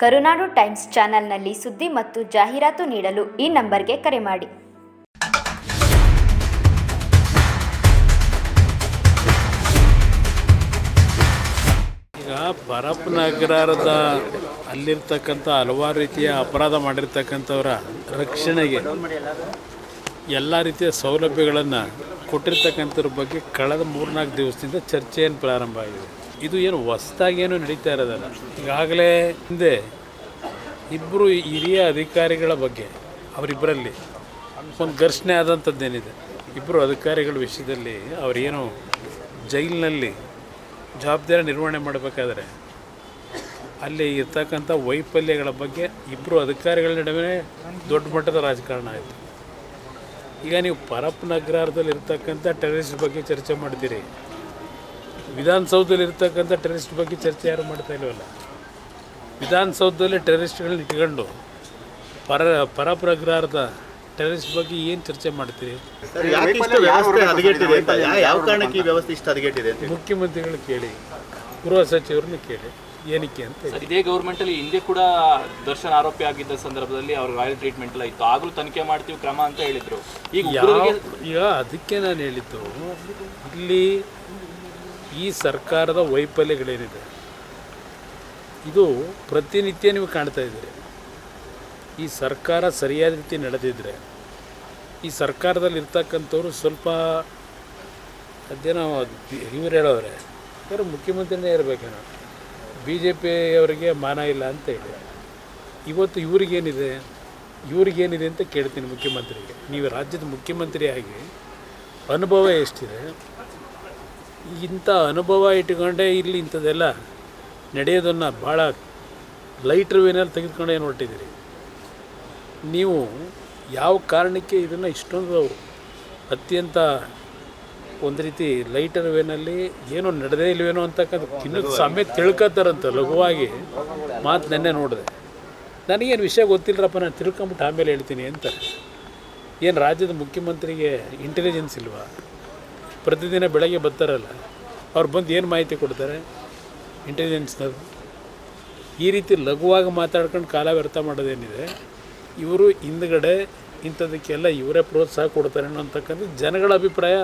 ಕರುನಾಡು times ಚಾನೆಲ್ನಲ್ಲಿ ಸುದ್ದಿ ಮತ್ತು ಜಾಹೀರಾತು ನೀಡಲು ಈ ನಂಬರ್ಗೆ ಕರೆ ಮಾಡಿ. ಈಗ ಪರಪ್ಪನಗರದ ಅಲ್ಲಿರ್ತಕ್ಕಂಥ ಹಲವಾರು ರೀತಿಯ ಅಪರಾಧ ಮಾಡಿರ್ತಕ್ಕಂಥವರ ರಕ್ಷಣೆಗೆ ಎಲ್ಲ ರೀತಿಯ ಸೌಲಭ್ಯಗಳನ್ನು ಕೊಟ್ಟಿರ್ತಕ್ಕಂಥವ್ರ ಬಗ್ಗೆ ಕಳೆದ ಮೂರ್ನಾಲ್ಕು ದಿವಸದಿಂದ ಚರ್ಚೆಯನ್ನು ಪ್ರಾರಂಭ ಆಗಿದೆ? ಇದು ಏನು ಹೊಸ್ದಾಗಿ ಏನು ನಡೀತಾ ಇರೋದಲ್ಲ. ಈಗಾಗಲೇ ಹಿಂದೆ ಇಬ್ಬರು ಹಿರಿಯ ಅಧಿಕಾರಿಗಳ ಬಗ್ಗೆ ಅವರಿಬ್ಬರಲ್ಲಿ ಒಂದು ಘರ್ಷಣೆ ಆದಂಥದ್ದೇನಿದೆ. ಇಬ್ಬರು ಅಧಿಕಾರಿಗಳ ವಿಷಯದಲ್ಲಿ ಅವರೇನು ಜೈಲಿನಲ್ಲಿ ಜವಾಬ್ದಾರಿ ನಿರ್ವಹಣೆ ಮಾಡಬೇಕಾದ್ರೆ ಅಲ್ಲಿ ಇರ್ತಕ್ಕಂಥ ವೈಫಲ್ಯಗಳ ಬಗ್ಗೆ ಇಬ್ಬರು ಅಧಿಕಾರಿಗಳ ನಡುವೆ ದೊಡ್ಡ ಮಟ್ಟದ ರಾಜಕಾರಣ ಆಯಿತು. ಈಗ ನೀವು ಪರಪ್ಪನಗರದಲ್ಲಿ ಇರ್ತಕ್ಕಂಥ ಟೆರರಿಸ್ಟ್ ಬಗ್ಗೆ ಚರ್ಚೆ ಮಾಡ್ತೀರಿ. ವಿಧಾನಸೌಧದಲ್ಲಿ ಇರ್ತಕ್ಕಂಥ ಟೆರರಿಸ್ಟ್ ಬಗ್ಗೆ ಚರ್ಚೆ ಯಾರು ಮಾಡ್ತಾ ಇಲ್ವಲ್ಲ? ವಿಧಾನಸೌಧದಲ್ಲಿ ಟೆರರಿಸ್ಟ್ಗಳನ್ನ ಇಟ್ಕೊಂಡು ಪರ ಪರಪ್ಪನಗರದ ಟೆರರಿಸ್ಟ್ ಬಗ್ಗೆ ಏನು ಚರ್ಚೆ ಮಾಡ್ತೀರಿ? ಸರ್ ಯಾಕೆ ಇಷ್ಟು ವ್ಯವಸ್ಥೆ ಹದಗೆಟ್ಟಿದೆ ಅಂತ ಯಾ- ಯಾವ ಕಾರಣಕ್ಕೆ ಈ ವ್ಯವಸ್ಥೆ ಇಷ್ಟು ಹದಗೆಟ್ಟಿದೆ ಅಂತ ಮುಖ್ಯಮಂತ್ರಿಗಳು ಕೇಳಿ ಗೃಹ ಸಚಿವರನ್ನು ಕೇಳಿ. ಏನಕ್ಕೆ ಅಂತ ಇದೇ ಗೌರ್ಮೆಂಟ್ ಅಲ್ಲಿ ಹಿಂದೆ ಕೂಡ ದರ್ಶನ್ ಆರೋಪಿ ಆಗಿದ್ದ ಸಂದರ್ಭದಲ್ಲಿ ಅವ್ರ ರಾಯಲ್ ಟ್ರೀಟ್ಮೆಂಟ್ ಎಲ್ಲ ಇತ್ತು. ಆಗಲೂ ತನಿಖೆ ಮಾಡ್ತೀವಿ ಕ್ರಮ ಅಂತ ಹೇಳಿದ್ರು. ಈಗ ಈಗ ಅದಕ್ಕೆ ನಾನು ಹೇಳಿದ್ದು ಇಲ್ಲಿ ಈ ಸರ್ಕಾರದ ವೈಫಲ್ಯಗಳೇನಿದೆ? ಇದು ಪ್ರತಿನಿತ್ಯ ನೀವು ಕಾಣ್ತಾ ಇದ್ದೀರಿ ಈ ಸರ್ಕಾರ ಸರಿಯಾದ ರೀತಿ ನಡೆದಿದ್ದರೆ ಈ ಸರ್ಕಾರದಲ್ಲಿ ಇರ್ತಕ್ಕಂಥವ್ರು ಸ್ವಲ್ಪ ಅದೇನೋ ಇವ್ರು ಹೇಳೋರೆ ಯಾರು ಮುಖ್ಯಮಂತ್ರಿನೇ ಇರಬೇಕೇನೋ. ಬಿ ಜೆ ಪಿಯವರಿಗೆ ಮಾನ ಇಲ್ಲ ಅಂತ ಹೇಳಿ. ಇವತ್ತು ಇವ್ರಿಗೇನಿದೆ ಇವ್ರಿಗೇನಿದೆ ಅಂತ ಕೇಳ್ತೀನಿ ಮುಖ್ಯಮಂತ್ರಿಗೆ. ನೀವು ರಾಜ್ಯದ ಮುಖ್ಯಮಂತ್ರಿಯಾಗಿ ಅನುಭವ ಎಷ್ಟಿದೆ? ಇಂಥ ಅನುಭವ ಇಟ್ಕೊಂಡೇ ಇಲ್ಲಿ ಇಂಥದ್ದೆಲ್ಲ ನಡೆಯೋದನ್ನು ಭಾಳ ಲೈಟ್ರ್ ವೇನಲ್ಲಿ ತೆಗೆದುಕೊಂಡು ಏನು ಹೊರಟಿದ್ದೀರಿ. ನೀವು ಯಾವ ಕಾರಣಕ್ಕೆ ಇದನ್ನು ಇಷ್ಟೊಂದು ಅತ್ಯಂತ ಒಂದು ರೀತಿ ಲೈಟರ್ ವೇನಲ್ಲಿ ಏನೋ ನಡೆದೇ ಇಲ್ವೇನೋ ಅಂತಕ್ಕಂಥ ಇನ್ನೂ ಸಮೇತ ತಿಳ್ಕೊತಾರಂತ ಲಘುವಾಗಿ ಮಾತು ನೆನ್ನೆ ನೋಡಿದೆ. ನನಗೇನು ವಿಷಯ ಗೊತ್ತಿಲ್ಲರಪ್ಪ ನಾನು ತಿಳ್ಕೊಂಬಿಟ್ಟು ಆಮೇಲೆ ಹೇಳ್ತೀನಿ ಅಂತ. ಏನು ರಾಜ್ಯದ ಮುಖ್ಯಮಂತ್ರಿಗೆ ಇಂಟೆಲಿಜೆನ್ಸ್ ಇಲ್ವಾ? ಪ್ರತಿದಿನ ಬೆಳಗ್ಗೆ ಬರ್ತಾರಲ್ಲ, ಅವ್ರು ಬಂದು ಏನು ಮಾಹಿತಿ ಕೊಡ್ತಾರೆ? ಇಂಟೆಲಿಜೆನ್ಸ್ನವ್ರು ಈ ರೀತಿ ಲಘುವಾಗಿ ಮಾತಾಡ್ಕೊಂಡು ಕಾಲ ವ್ಯರ್ಥ ಮಾಡೋದೇನಿದೆ? ಇವರು ಹಿಂದ್ಗಡೆ ಇಂಥದಕ್ಕೆಲ್ಲ ಇವರೇ ಪ್ರೋತ್ಸಾಹ ಕೊಡ್ತಾರೆ ಅನ್ನೋಂತಕ್ಕಂಥ ಜನಗಳ ಅಭಿಪ್ರಾಯ